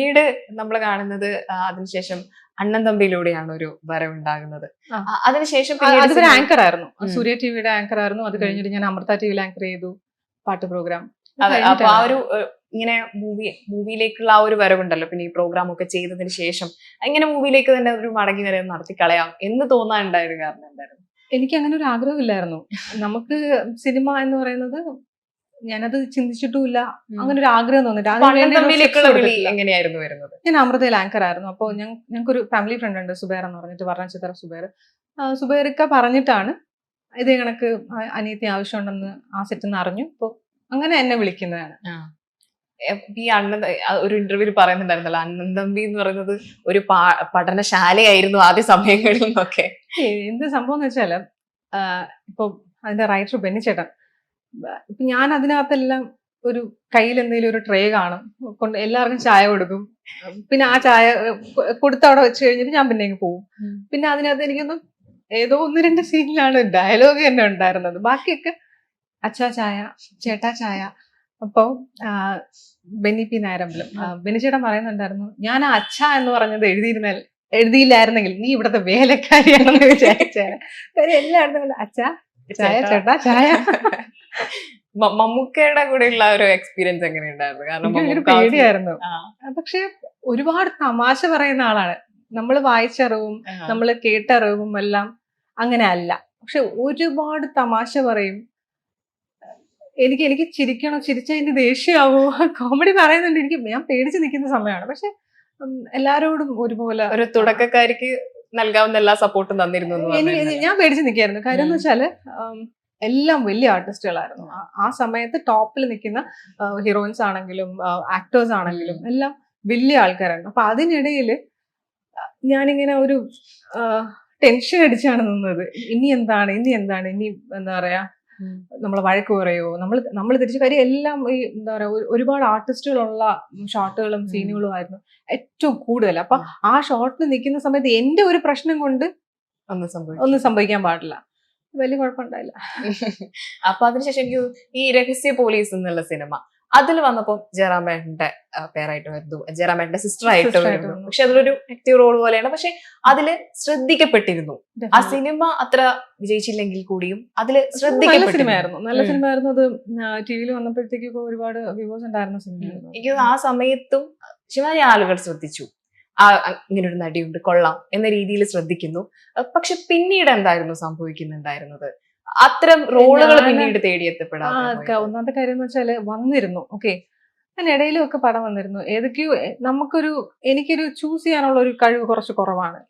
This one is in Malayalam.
പിന്നീട് നമ്മൾ കാണുന്നത് അതിനുശേഷം അണ്ണൻ തമ്പിയിലൂടെയാണ് ഒരു വരവുണ്ടാകുന്നത്. അതിനുശേഷം അതൊരു ആങ്കർ ആയിരുന്നു. സൂര്യ ടിവിയുടെ ആങ്കർ ആയിരുന്നു. അത് കഴിഞ്ഞിട്ട് ഞാൻ അമൃത ടിവിയിൽ ആങ്കർ ചെയ്തു. പാട്ട് പ്രോഗ്രാം അപ്പൊ ആ ഒരു ഇങ്ങനെ മൂവി മൂവിയിലേക്കുള്ള ആ ഒരു വരവുണ്ടല്ലോ. പിന്നെ ഈ പ്രോഗ്രാം ഒക്കെ ചെയ്തതിന് ശേഷം ഇങ്ങനെ മൂവിയിലേക്ക് തന്നെ ഒരു മടങ്ങി വരെ നടത്തി കളയാം എന്ന് തോന്നാനുണ്ടായ ഒരു കാരണം എന്തായിരുന്നു? എനിക്ക് അങ്ങനെ ഒരു ആഗ്രഹമില്ലായിരുന്നു. നമുക്ക് സിനിമ എന്ന് പറയുന്നത് ഞാനത് ചിന്തിച്ചിട്ടുമില്ല. അങ്ങനെ ഒരു ആഗ്രഹം തോന്നിട്ട്. എങ്ങനെയായിരുന്നു വരുന്നത്? ഞാൻ അമൃതയിൽ ആങ്കർ ആയിരുന്നു. അപ്പോൾ ഞങ്ങൾക്ക് ഒരു ഫാമിലി ഫ്രണ്ട് ഉണ്ട് സുബേർ എന്ന് പറഞ്ഞിട്ട് വർണചിത്ര സുബേർ. സുബേറിക്ക പറഞ്ഞിട്ടാണ് ഇതേ കണക്ക് അനിയത്തി ആവശ്യമുണ്ടെന്ന് ആ സെറ്റിൽ നിന്ന് അറിഞ്ഞു. അപ്പോൾ അങ്ങനെ എന്നെ വിളിക്കുന്നതാണ്. ഈ അണ്ണൻ ഒരു ഇന്റർവ്യൂവിൽ പറയുന്നുണ്ടായിരുന്നല്ലോ അണ്ണൻ തമ്പി എന്ന് പറയുന്നത് ഒരു പഠനശാലയായിരുന്നു ആദ്യ സമയങ്ങളിൽ നിന്നൊക്കെ എന്ത് സംഭവം എന്ന് വെച്ചാൽ ഇപ്പൊ അതിന്റെ റൈറ്റർ ബെന്നിച്ചേട്ടൻ. ഇപ്പൊ ഞാൻ അതിനകത്തെല്ലാം ഒരു കയ്യിൽ എന്തെങ്കിലും ഒരു ട്രേ കാണും. കൊണ്ട് എല്ലാവർക്കും ചായ കൊടുക്കും. പിന്നെ ആ ചായ കൊടുത്ത് അവിടെ വെച്ച് കഴിഞ്ഞിട്ട് ഞാൻ പിന്നെ പോവും. പോകും പിന്നെ അതിനകത്ത് എനിക്കൊന്ന് ഏതോ ഒന്ന് രണ്ട് സീനിലാണ് ഡയലോഗ് തന്നെ ഉണ്ടായിരുന്നത്. ബാക്കിയൊക്കെ അച്ഛാ ചായ ചേട്ടാ ചായ. അപ്പോൾ ബെന്നി പി നായരമ്പലം. ആ, ബെന്നിച്ചേട്ടൻ പറയുന്നുണ്ടായിരുന്നു ഞാൻ ആ അച്ഛ എന്ന് പറഞ്ഞത് എഴുതിയിരുന്നാൽ എഴുതിയില്ലായിരുന്നെങ്കിൽ നീ ഇവിടുത്തെ വേലക്കാരിയാണെന്ന് വിചാരിച്ചേനെ. എല്ലായിടത്തും അച്ഛ ചായ ചേട്ടാ ചായ. മമ്മൂക്കയുടെ കൂടെ ഉള്ള ഒരു എക്സ്പീരിയൻസ് എങ്ങനെയുണ്ടായിരുന്നു? കാരണം സി- പേടിയായിരുന്നു. പക്ഷെ ഒരുപാട് തമാശ പറയുന്ന ആളാണ്. നമ്മൾ വായിച്ചറിവും നമ്മൾ കേട്ടറിവും എല്ലാം അങ്ങനെ അല്ല. പക്ഷെ ഒരുപാട് തമാശ പറയും. എനിക്ക് എനിക്ക് ചിരിക്കണോ ചിരിച്ചാൽ എനിക്ക് ദേഷ്യമാവോ കോമഡി പറയുന്നുണ്ട്. എനിക്ക് ഞാൻ പേടിച്ച് നിൽക്കുന്ന സമയമാണ്. പക്ഷെ എല്ലാരോടും ഒരുപോലെ ഒരു തുടക്കക്കാരിക്ക് നൽകാവുന്ന എല്ലാ സപ്പോർട്ടും തന്നിരുന്നു ഞാൻ പേടിച്ച് നിൽക്കായിരുന്നു. കാര്യം എന്ന് വെച്ചാൽ എല്ലാം വലിയ ആർട്ടിസ്റ്റുകളായിരുന്നു. ആ- സമയത്ത് ടോപ്പിൽ നിൽക്കുന്ന ഹീറോയിൻസ് ആണെങ്കിലും ആക്ടേഴ്സ് ആണെങ്കിലും എല്ലാം വലിയ ആൾക്കാരാണ് അപ്പൊ അതിനിടയിൽ ഞാനിങ്ങനെ ഒരു ടെൻഷൻ അടിച്ചാണ് നിന്നത്. ഇനി എന്താണ് ഇനി എന്താണ് ഇനി എന്താ പറയാ. നമ്മളെ വഴക്ക് കുറയോ നമ്മൾ നമ്മൾ തിരിച്ചു കാര്യം എല്ലാം ഈ എന്താ പറയാ ഒരുപാട് ആർട്ടിസ്റ്റുകളുള്ള ഷോട്ടുകളും. സീനുകളും ആയിരുന്നു ഏറ്റവും കൂടുതൽ. അപ്പൊ ആ ഷോട്ടിൽ നിൽക്കുന്ന സമയത്ത് എന്റെ ഒരു പ്രശ്നം കൊണ്ട് ഒന്നും സംഭവിക്കാൻ പാടില്ല. വലിയ കുഴപ്പമുണ്ടായില്ല. അപ്പൊ അതിനുശേഷം എനിക്ക് ഈ രഹസ്യ പോലീസ് എന്നുള്ള സിനിമ അതിൽ വന്നപ്പോ ജയറാമേട്ടന്റെ പേരായിട്ട് വരുന്നു. ജയറാമേട്ടന്റെ സിസ്റ്റർ ആയിട്ട് വരുന്നു. പക്ഷെ അതിലൊരു ആക്റ്റീവ് റോൾ പോലെയാണ്. പക്ഷെ അതിൽ ശ്രദ്ധിക്കപ്പെട്ടിരുന്നു. ആ സിനിമ അത്ര വിജയിച്ചില്ലെങ്കിൽ കൂടിയും അതിൽ നല്ല ശ്രദ്ധിക്കപ്പെട്ടിരുന്നു. സിനിമയായിരുന്നു. നല്ല സിനിമ ആയിരുന്നു അത് ടി വിയിൽ വന്നപ്പോഴത്തേക്കൊക്കെ ഒരുപാട് വ്യൂവേഴ്സ് ഉണ്ടായിരുന്ന സിനിമയായിരുന്നു. എനിക്ക് ആ സമയത്തും ശിവാനി ആളുകൾ ശ്രദ്ധിച്ചു. ആ ഇങ്ങനെ ഒരു നടിയുണ്ട് കൊള്ളാം എന്ന രീതിയിൽ ശ്രദ്ധിക്കുന്നു. പക്ഷെ പിന്നീട് എന്തായിരുന്നു സംഭവിക്കുന്നുണ്ടായിരുന്നത്? അത്തരം റോളുകൾ പിന്നീട് ആ തേടിയെത്തപ്പെടാതെ ഒന്നാമത്തെ കാര്യം എന്ന് വെച്ചാൽ വന്നിരുന്നു. ഓക്കെ. അതിനിടയിലും ഒക്കെ പടം വന്നിരുന്നു. ഏതൊക്കെയോ നമുക്കൊരു എനിക്കൊരു ചൂസ് ചെയ്യാനുള്ള ഒരു കഴിവ് കുറച്ച് കുറവാണ്.